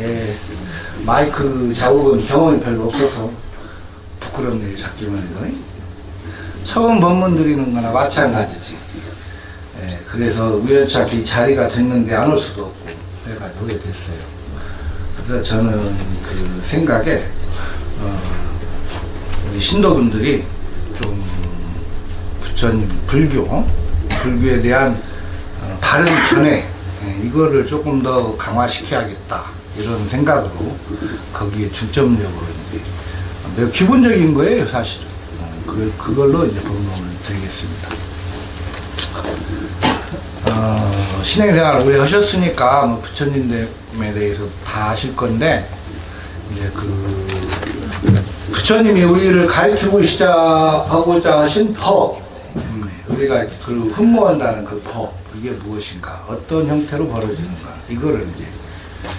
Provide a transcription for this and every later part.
예, 마이크 작업은 경험이 별로 없어서 부끄럽네요, 잡기만 해도. 처음 법문 드리는 거나 마찬가지지. 예, 그래서 우연찮게 이 자리가 됐는데 안 올 수도 없고, 내가 오게 됐어요. 그래서 저는 그 생각에, 어, 우리 신도분들이 좀 부처님 불교, 불교에 대한 어, 바른 견해, 예, 이거를 조금 더 강화시켜야겠다. 이런 생각으로 거기에 중점적으로 이제 매우 기본적인 거예요, 사실은. 어, 그, 그걸로 이제 법문을 드리겠습니다. 어, 신행생활 오래 하셨으니까 뭐 부처님에 대해서 다 아실 건데, 이제 그, 부처님이 우리를 가르치고 시작하고자 하신 법, 음, 우리가 그 흠모한다는 그 법, 이게 무엇인가, 어떤 형태로 벌어지는가, 이거를 이제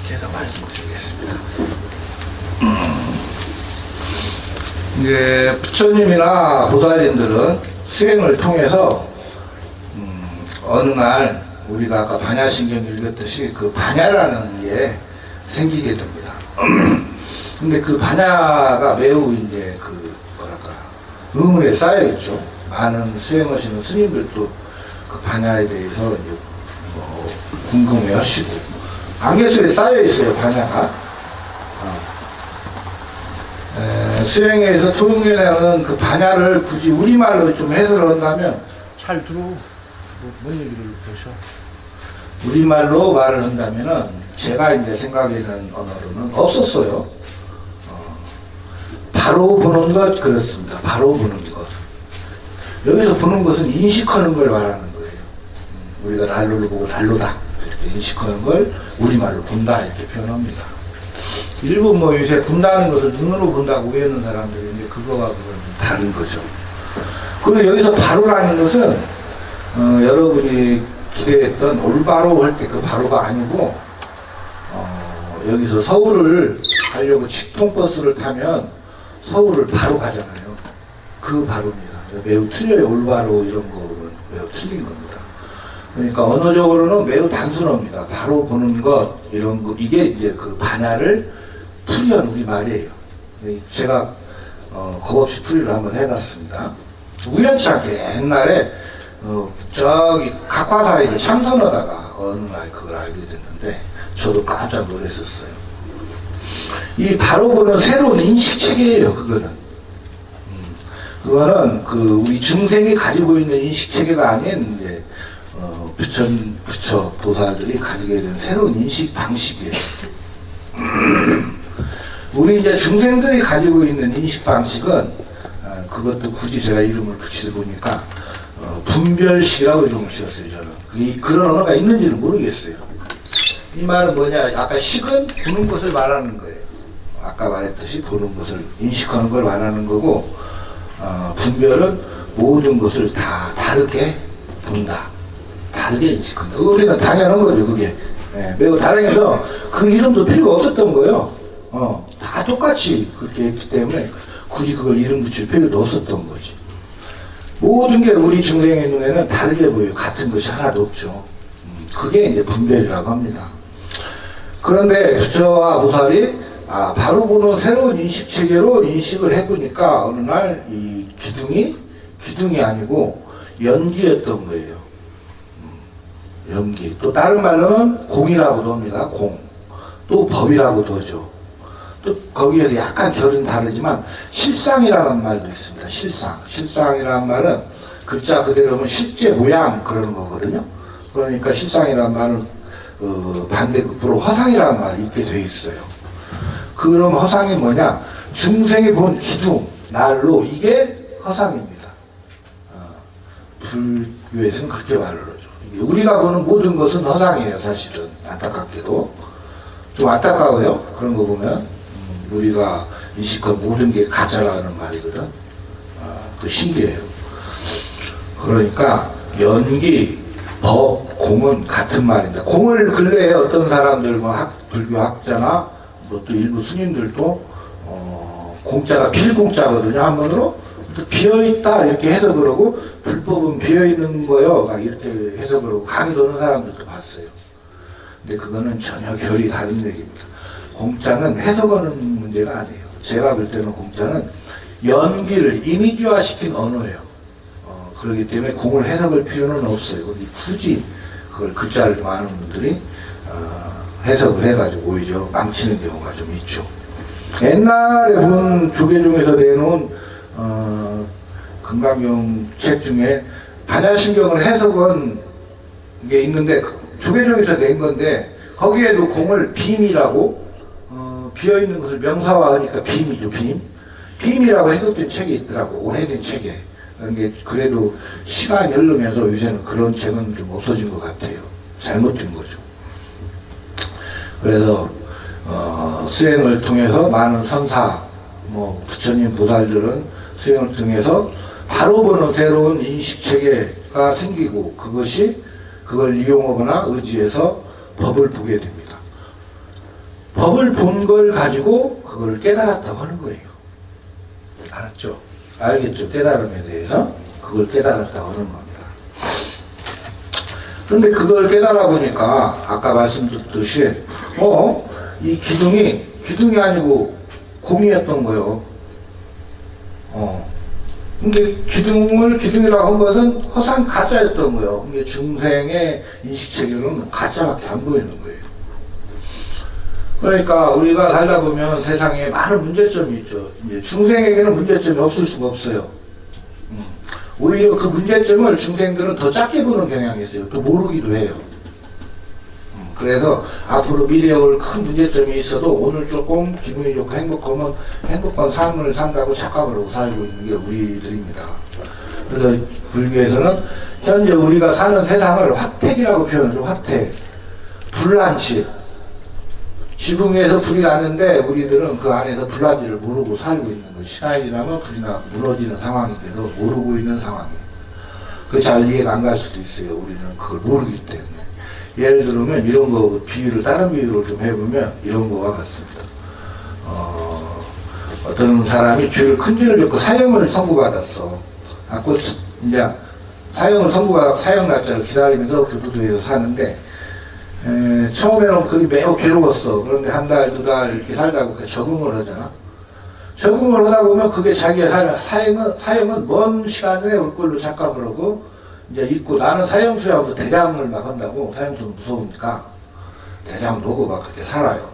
계속 말씀드리겠습니다. 이제 부처님이나 보살님들은 수행을 통해서 음, 어느 날 우리가 아까 반야신경 읽었듯이 그 반야라는 게 생기게 됩니다. 근데 그 반야가 매우 이제 그 뭐랄까 의문에 쌓여 있죠. 많은 수행하시는 스님들도 그 반야에 대해서 이제 뭐 궁금해하시고 안개수에 쌓여 있어요 반야가. 어. 에, 수행에서 통일하는 그 반야를 굳이 우리말로 좀 해설을 한다면 잘 들어. 뭐, 뭔 얘기를 보셔? 우리말로 말을 한다면은 제가 이제 생각하는 언어로는 없었어요. 어, 바로 보는 것 그렇습니다. 바로 보는 것. 여기서 보는 것은 인식하는 걸 말하는 우리가 난로를 보고 난로다 이렇게 인식하는 걸 우리말로 본다 이렇게 표현합니다. 일본 뭐 요새 본다는 것을 눈으로 본다고 외우는 사람들이 이제 그거와 그건 좀 다른 거죠. 그리고 여기서 바로라는 것은 어, 여러분이 기대했던 올바로 할 때 그 바로가 아니고 어, 여기서 서울을 가려고 직통버스를 타면 서울을 바로 가잖아요. 그 바로입니다. 매우 틀려요. 올바로 이런 거는 매우 틀린 겁니다. 그러니까 언어적으로는 매우 단순합니다. 바로 보는 것 이런 거 이게 이제 그 반야를 풀이한 우리 말이에요. 제가 어, 겁없이 풀이를 한번 해봤습니다. 우연치 않게 옛날에 어, 저기 각화사에 참선하다가 어느 날 그걸 알게 됐는데 저도 깜짝 놀랐었어요. 이 바로 보는 새로운 인식 체계예요. 그거는. 음, 그거는 그 우리 중생이 가지고 있는 인식 체계가 아닌 이제 어, 부처 부처 보살들이 가지게 된 새로운 인식 방식이에요. 우리 이제 중생들이 가지고 있는 인식 방식은 어, 그것도 굳이 제가 이름을 붙이다 보니까 어, 분별식이라고 이름을 지었어요 저는. 이, 그런 언어가 있는지는 모르겠어요. 이 말은 뭐냐 아까 식은 보는 것을 말하는 거예요. 아까 말했듯이 보는 것을 인식하는 걸 말하는 거고 어, 분별은 모든 것을 다 다르게 본다 다르게 인식한다 우리는 당연한 거죠 그게 예, 매우 다양해서 그 이름도 필요가 없었던 거예요 어, 다 똑같이 그렇게 했기 때문에 굳이 그걸 이름 붙일 필요도 없었던 거지. 모든 게 우리 중생의 눈에는 다르게 보여요. 같은 것이 하나도 없죠. 음, 그게 이제 분별이라고 합니다. 그런데 부처와 보살이 아, 바로 보는 새로운 인식 체계로 인식을 해보니까 어느 날 이 기둥이 기둥이 아니고 연기였던 거예요. 음, 연기. 또 다른 말로는 공이라고도 합니다. 공. 또 법이라고도 하죠. 또 거기에서 약간 결은 다르지만 실상이라는 말도 있습니다. 실상. 실상이라는 말은 글자 그대로면 실제 모양 그러는 거거든요. 그러니까 실상이라는 말은 어, 반대급부로 허상이라는 말이 있게 돼 있어요. 그럼 허상이 뭐냐? 중생이 본 기둥, 날로 이게 허상입니다. 어, 불교에서는 그렇게 말을 우리가 보는 모든 것은 허상이에요, 사실은. 안타깝게도. 좀 안타까워요. 그런 거 보면. 음, 우리가 인식한 모든 게 가짜라는 말이거든. 아, 그 신기해요. 그러니까 연기, 법, 공은 같은 말입니다. 공을 근래에 어떤 사람들, 뭐 학, 불교 학자나 뭐 또 일부 스님들도 어, 공자가 필공자거든요. 한번으로 비어있다 이렇게 해석을 하고 불법은 비어있는 거요. 막 이렇게 해석을 하고 강의 도는 사람들도 봤어요. 근데 그거는 전혀 결이 다른 얘기입니다. 공짜는 해석하는 문제가 아니에요. 제가 볼 때는 공짜는 연기를 이미지화 시킨 언어예요. 어, 그렇기 때문에 공을 해석할 필요는 없어요. 굳이 그걸 글자를 좀 아는 분들이 어, 해석을 해가지고 오히려 망치는 경우가 좀 있죠. 옛날에 본 조계종에서 내놓은 어, 금강경 책 중에 반야신경을 해석한 게 있는데 그 조계종에서 낸 건데 거기에도 공을 빔이라고 어, 비어 있는 것을 명사화하니까 빔이죠 빔. 빔이라고 해석된 책이 있더라고 오래된 책에. 이게 그래도 시간이 흐르면서 요새는 그런 책은 좀 없어진 것 같아요. 잘못된 거죠. 그래서 어, 수행을 통해서 많은 선사, 뭐 부처님 보살들은 수행을 통해서 바로 보는 새로운 인식 체계가 생기고 그것이 그걸 이용하거나 의지해서 법을 보게 됩니다. 법을 본 걸 가지고 그걸 깨달았다고 하는 거예요. 알았죠? 알겠죠? 깨달음에 대해서 그걸 깨달았다고 하는 겁니다. 그런데 그걸 깨달아 보니까 아까 말씀드렸듯이 어? 이 기둥이 기둥이 아니고 공이었던 거예요. 어. 근데 기둥을 기둥이라고 한 것은 허상 가짜였던 거예요. 근데 중생의 인식 체계로는 가짜밖에 안 보이는 거예요. 그러니까 우리가 살다 보면 세상에 많은 문제점이 있죠. 이제 중생에게는 문제점이 없을 수가 없어요. 음. 오히려 그 문제점을 중생들은 더 작게 보는 경향이 있어요. 또 모르기도 해요. 음, 그래서 앞으로 미래에 올 큰 문제점이 있어도 오늘 조금 기분이 좋고 행복하면 행복한 삶을 산다고 착각을 하고 살고 있는 게 우리들입니다. 그래서 불교에서는 현재 우리가 사는 세상을 화택이라고 표현하죠. 화택. 불난치. 지붕 위에서 불이 나는데 우리들은 그 안에서 불난지를 모르고 살고 있는 거예요. 시간이 지나면 불이 나 무너지는 상황인데도 모르고 있는 상황이에요. 그 잘 이해가 안 갈 수도 있어요. 우리는 그걸 모르기 때문에. 예를 들면 이런 거 비유를 다른 비유를 좀 해보면 이런 거와 같습니다. 어, 어떤 사람이 죄를 큰 죄를 졌고 사형을 선고받았어. 갖고 이제 사형을 선고받아 사형 날짜를 기다리면서 교도소에서 사는데 에, 처음에는 그게 매우 괴로웠어. 그런데 한 달, 두 달 이렇게 살다 보니까 적응을 하잖아. 적응을 하다 보면 그게 자기의 살, 사형은, 사형은 먼 시간에 올 걸로 착각을 하고, 이제 있고, 나는 사형수하고 대장을 막 한다고, 사형수는 무서우니까, 대장도 하고 막 그렇게 살아요.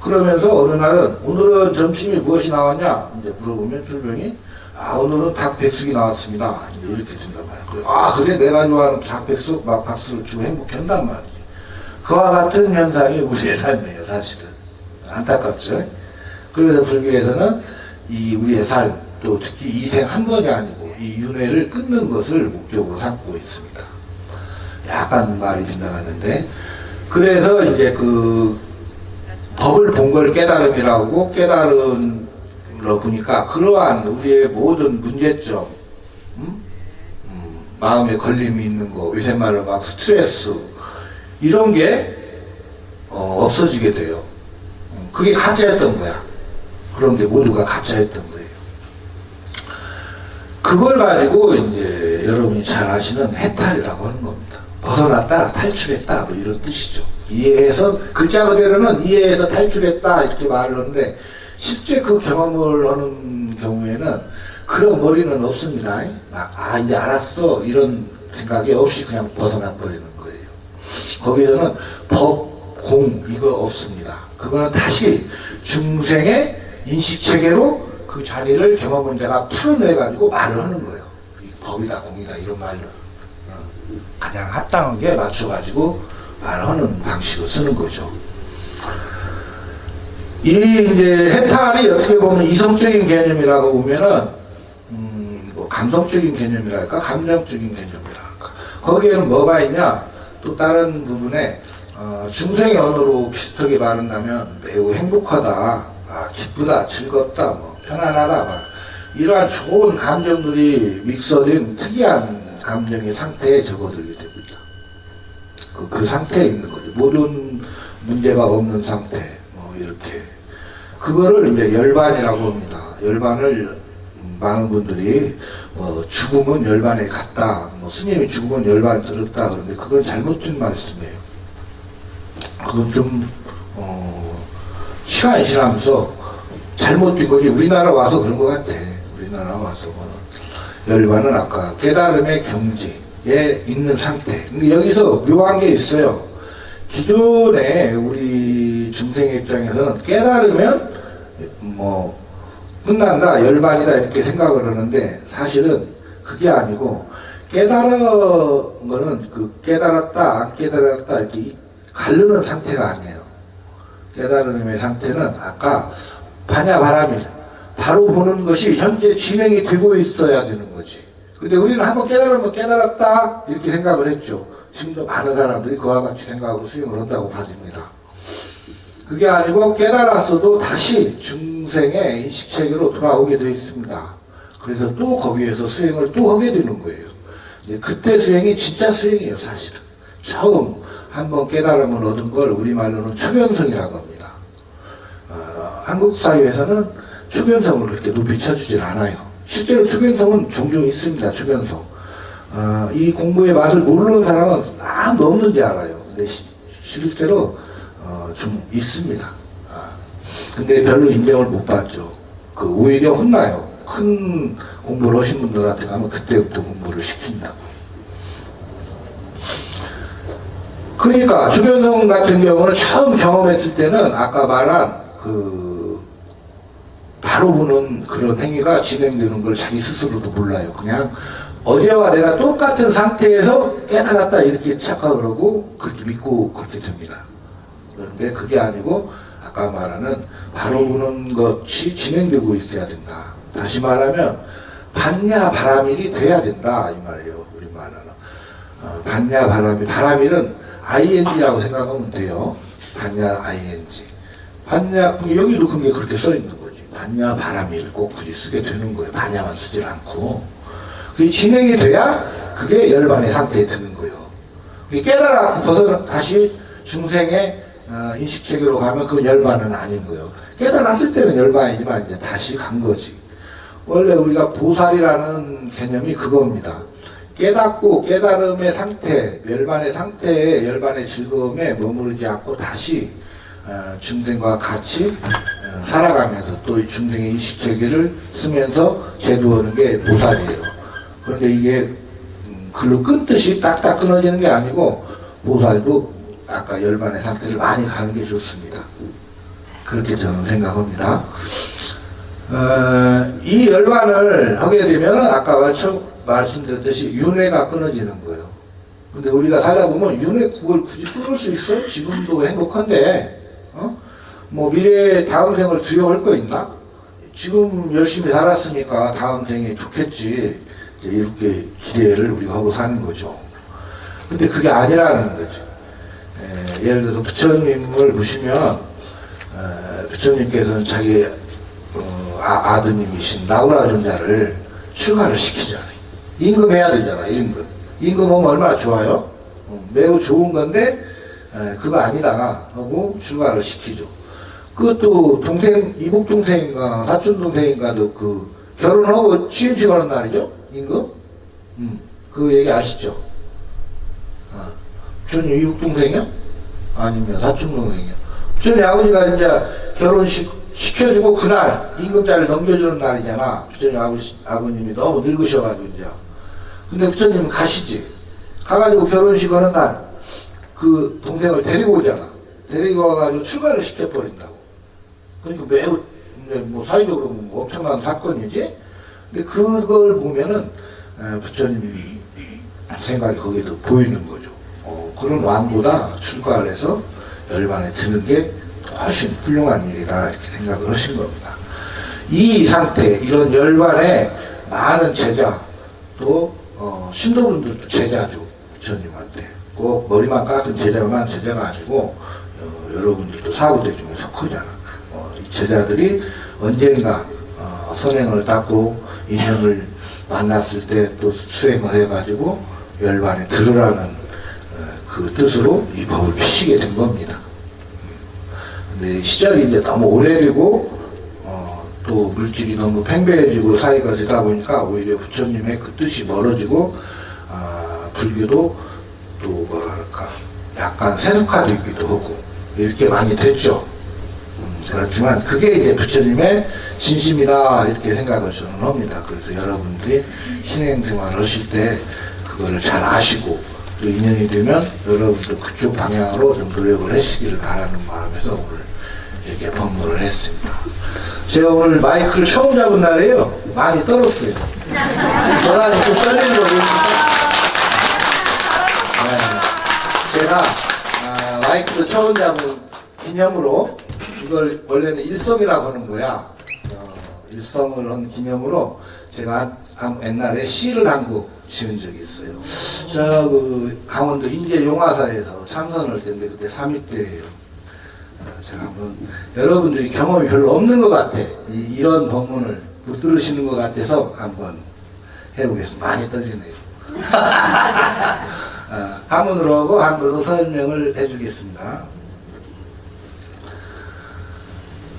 그러면서 어느 날은, 오늘은 점심이 무엇이 나왔냐? 이제 물어보면 출병이, 아, 오늘은 닭백숙이 나왔습니다. 이제 이렇게 말이야. 그래, 아, 그래, 내가 좋아하는 닭백숙 막 박수를 치고 행복해 한단 말이지. 그와 같은 현상이 우리의 삶이에요, 사실은. 안타깝죠? 그래서 불교에서는 이 우리의 삶, 또 특히 이생 한 번이 아니고 이 윤회를 끊는 것을 목적으로 삼고 있습니다. 약간 말이 빗나갔는데, 그래서 이제 그 법을 본 걸 깨달음이라고 깨달은 로 보니까 그러한 우리의 모든 문제점, 음? 음, 마음에 걸림이 있는 거, 요새 말로 막 스트레스, 이런 게 어, 없어지게 돼요. 음, 그게 가짜였던 거야. 그런 게 모두가 가짜였던 거예요. 그걸 가지고 이제 여러분이 잘 아시는 해탈이라고 하는 겁니다. 벗어났다, 탈출했다, 뭐 이런 뜻이죠. 이해해서, 글자 그대로는 이해해서 탈출했다, 이렇게 말을 하는데, 실제 그 경험을 하는 경우에는 그런 머리는 없습니다. 막, 아, 이제 알았어. 이런 생각이 없이 그냥 벗어나 버리는 거예요. 거기에서는 법, 공, 이거 없습니다. 그거는 다시 중생의 인식체계로 그 자리를 경험원자가 풀어내가지고 말을 하는 거예요. 이 법이다, 공이다, 이런 말로. 어, 가장 합당한 게 맞춰가지고 말하는 방식을 쓰는 거죠. 이 이제 해탈이 어떻게 보면 이성적인 개념이라고 보면은 음, 뭐 감성적인 개념이랄까 감정적인 개념이랄까 거기에는 뭐가 있냐 또 다른 부분에 어, 중생의 언어로 비슷하게 말한다면 매우 행복하다 아, 기쁘다 즐겁다 뭐 편안하다 막 이러한 좋은 감정들이 믹서된 특이한 감정의 상태에 접어들게 됩니다. 그, 그 상태에 있는 거죠. 모든 문제가 없는 상태, 뭐, 이렇게. 그거를 이제 열반이라고 합니다. 열반을 음, 많은 분들이 뭐 죽음은 열반에 갔다, 뭐 스님이 죽음은 열반 들었다 그러는데 그건 잘못된 말씀이에요. 그건 좀, 어, 시간이 지나면서 잘못된 거지. 우리나라 와서 그런 것 같아. 우리나라 와서. 열반은 아까 깨달음의 경지에 있는 상태. 여기서 묘한 게 있어요. 기존에 우리 중생의 입장에서는 깨달으면 뭐 끝난다, 열반이다 이렇게 생각을 하는데 사실은 그게 아니고 깨달은 거는 그 깨달았다, 안 깨달았다 이렇게 가르는 상태가 아니에요. 깨달음의 상태는 아까 반야 바람이 바로 보는 것이 현재 진행이 되고 있어야 되는 거지. 근데 우리는 한번 깨달으면 깨달았다 이렇게 생각을 했죠. 지금도 많은 사람들이 그와 같이 생각하고 수행을 한다고 봐집니다. 그게 아니고 깨달았어도 다시 중생의 인식체계로 돌아오게 되어 있습니다. 그래서 또 거기에서 수행을 또 하게 되는 거예요. 그때 수행이 진짜 수행이에요, 사실은. 처음 한번 깨달음을 얻은 걸 우리말로는 초변성이라고 합니다. 어, 한국 사회에서는 초변성을 그렇게 높이 쳐주질 않아요. 실제로 초변성은 종종 있습니다, 초변성. 어, 이 공부의 맛을 모르는 사람은 아무도 없는지 알아요. 근데 시- 실제로 어, 좀 있습니다. 아, 근데 별로 인정을 못 받죠. 그 오히려 혼나요. 큰 공부를 하신 분들한테 가면 그때부터 공부를 시킨다고. 그러니까 주변성 같은 경우는 처음 경험했을 때는 아까 말한 그 바로 보는 그런 행위가 진행되는 걸 자기 스스로도 몰라요. 그냥 어제와 내가 똑같은 상태에서 깨달았다 이렇게 착각을 하고 그렇게 믿고 그렇게 됩니다. 그런데 그게 아니고 아까 말하는 바로 보는 것이 진행되고 있어야 된다. 다시 말하면 반야 바라밀이 돼야 된다 이 말이에요. 우리 말하는 어, 반야 바라밀 바라밀은 ing라고 생각하면 돼요. 반야 ing 반야 여기도 그게 그렇게 써 있는 거지. 반야 바라밀 꼭 굳이 쓰게 되는 거예요. 반야만 쓰질 않고 그게 진행이 돼야 그게 열반의 상태에 드는 거예요. 깨달아 벗어 다시 중생의 어, 인식 체계로 가면 그 열반은 아닌 거예요. 깨달았을 때는 열반이지만 이제 다시 간 거지. 원래 우리가 보살이라는 개념이 그겁니다. 깨닫고 깨달음의 상태, 열반의 상태에 열반의 즐거움에 머무르지 않고 다시 어, 중생과 같이 어, 살아가면서 또 이 중생의 인식 체계를 쓰면서 제도하는 게 보살이에요. 그런데 이게 음, 글로 끊듯이 딱딱 끊어지는 게 아니고 보살도 아까 열반의 상태를 많이 가는 게 좋습니다. 그렇게 저는 생각합니다. 어, 이 열반을 하게 되면 아까 말씀드렸듯이 윤회가 끊어지는 거예요. 근데 우리가 살다 보면 윤회 그걸 굳이 끊을 수 있어? 지금도 행복한데, 어? 뭐 미래에 다음 생을 두려워할 거 있나? 지금 열심히 살았으니까 다음 생이 좋겠지. 이렇게 기대를 우리가 하고 사는 거죠. 근데 그게 아니라는 거죠. 에, 예를 들어서 부처님을 보시면 에, 부처님께서는 자기 어, 아, 아드님이신 나우라 존자를 출가를 시키잖아요. 임금해야 되잖아, 임금. 임금하면 얼마나 좋아요? 어, 매우 좋은 건데 에, 그거 아니다 하고 출가를 시키죠. 그것도 동생, 이복 동생인가 사촌 동생인가도 그 결혼하고 취임식 하는 날이죠, 임금. 음, 그 얘기 아시죠? 아, 부처님 이복 동생이요? 아니면 사촌 동생이요? 부처님 아버지가 이제 결혼식 시켜주고 그날 임금자를 넘겨주는 날이잖아. 부처님 아버지, 아버님이 너무 늙으셔가지고 이제. 근데 부처님 가시지. 가가지고 결혼식 하는 날 그 동생을 데리고 오잖아. 데리고 와가지고 출가를 시켜버린다고. 그러니까 매우 뭐 사회적으로 뭐 엄청난 사건이지. 근데 그걸 보면은 에, 부처님 생각이 거기도 보이는 거죠. 어, 그런 왕보다 출가를 해서 열반에 드는 게 훨씬 훌륭한 일이다 이렇게 생각을 하신 겁니다. 이 상태 이런 열반에 많은 제자 또 어, 신도분들도 제자죠 부처님한테 꼭 머리만 깎은 제자만 제자가 아니고 어, 여러분들도 사후대 중에 속하잖아. 제자들이 언젠가 어, 선행을 닦고 인연을 만났을 때 또 수행을 해가지고 열반에 들으라는 어, 그 뜻으로 이 법을 피시게 된 겁니다. 근데 시절이 이제 너무 오래되고 어, 또 물질이 너무 팽배해지고 사이가 되다 보니까 오히려 부처님의 그 뜻이 멀어지고 아, 불교도 또 뭐랄까 약간 세속화되기도 하고 이렇게 많이 됐죠. 음, 그렇지만 그게 이제 부처님의 진심이다 이렇게 생각을 저는 합니다. 그래서 여러분들이 신행생활을 하실 때 그거를 잘 아시고 또 인연이 되면 여러분도 그쪽 방향으로 좀 노력을 하시기를 바라는 마음에서 오늘 이렇게 법문을 했습니다. 제가 오늘 마이크를 처음 잡은 날이에요. 많이 떨었어요. 전화니 좀 떨리는 거 보니까. 네. 제가 아, 마이크도 처음 잡은 기념으로 이걸 원래는 일성이라고 하는 거야. 어, 일성을 한 기념으로 제가 한- 옛날에 시를 한 곡 지은 적이 있어요. 저 그 강원도 인제 용화사에서 참선할 때인데 그때 3위 때예요. 어, 제가 한번 여러분들이 경험이 별로 없는 것 같아. 이, 이런 법문을 못 들으시는 것 같아서 한번 해보겠습니다. 많이 떨리네요. 어, 한문으로 하고 한글로 설명을 해주겠습니다.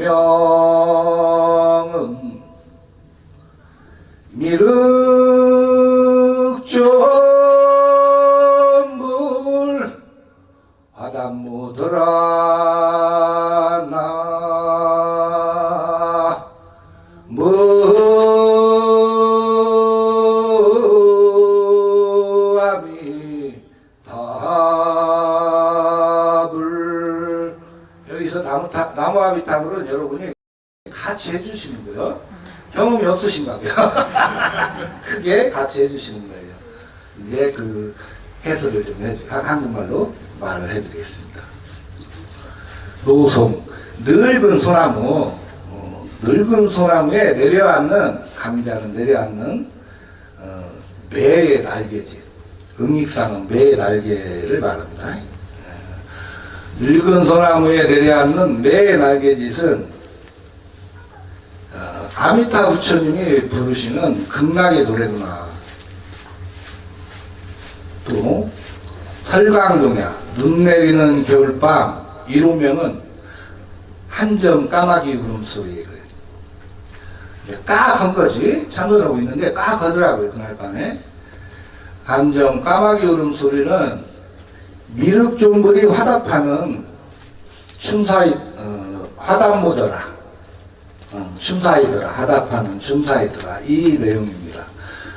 이 없으신가 봐요. 크게 같이 해주시는 거예요. 이제 그 해설을 좀 해, 한- 한국말로 말을 해드리겠습니다. 노송, 늙은 소나무, 어, 늙은 소나무에 내려앉는, 강자는 내려앉는, 어, 매의 날개짓. 응익상은 매의 날개를 말합니다. 예. 늙은 소나무에 내려앉는 매의 날개짓은 어, 아미타 부처님이 부르시는 극락의 노래구나. 또 설강동야 눈 내리는 겨울밤 이로명은 한 점 까마귀 울음소리 그래요. 까한 거지 참선하고 있는데 까 하더라고요 그날 밤에 한점 까마귀 울음소리는 미륵종불이 화답하는 춤사이 어, 화답모더라 어, 춤사이더라 화답하는 춤사이더라 이 내용입니다.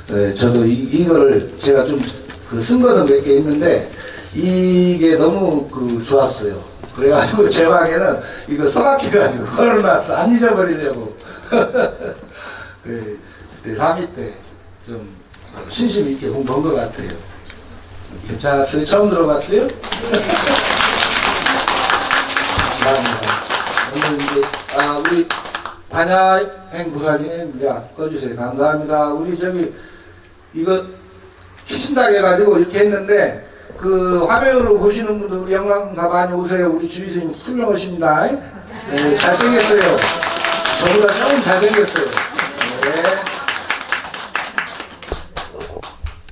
네, 저도 이, 이거를 제가 좀 그쓴 것은 몇개 있는데 이게 너무 그 좋았어요. 그래가지고 제 방에는 이거 써놨기가지고 걸어놨어 안 잊어버리려고. 네, 그때 3위 때 좀 신심 있게 공부한 것 같아요. 괜찮았어요? 처음 들어봤어요? 감사합니다. 오늘 이제 아 우리 반야행 부사님 이제 꺼주세요. 감사합니다. 우리 저기 이거 키신다고 해가지고 이렇게 했는데 그 화면으로 보시는 분들 우리 영광사 많이 오세요. 우리 주의선님 훌륭하십니다. 네, 잘생겼어요. 저보다 조금 잘생겼어요.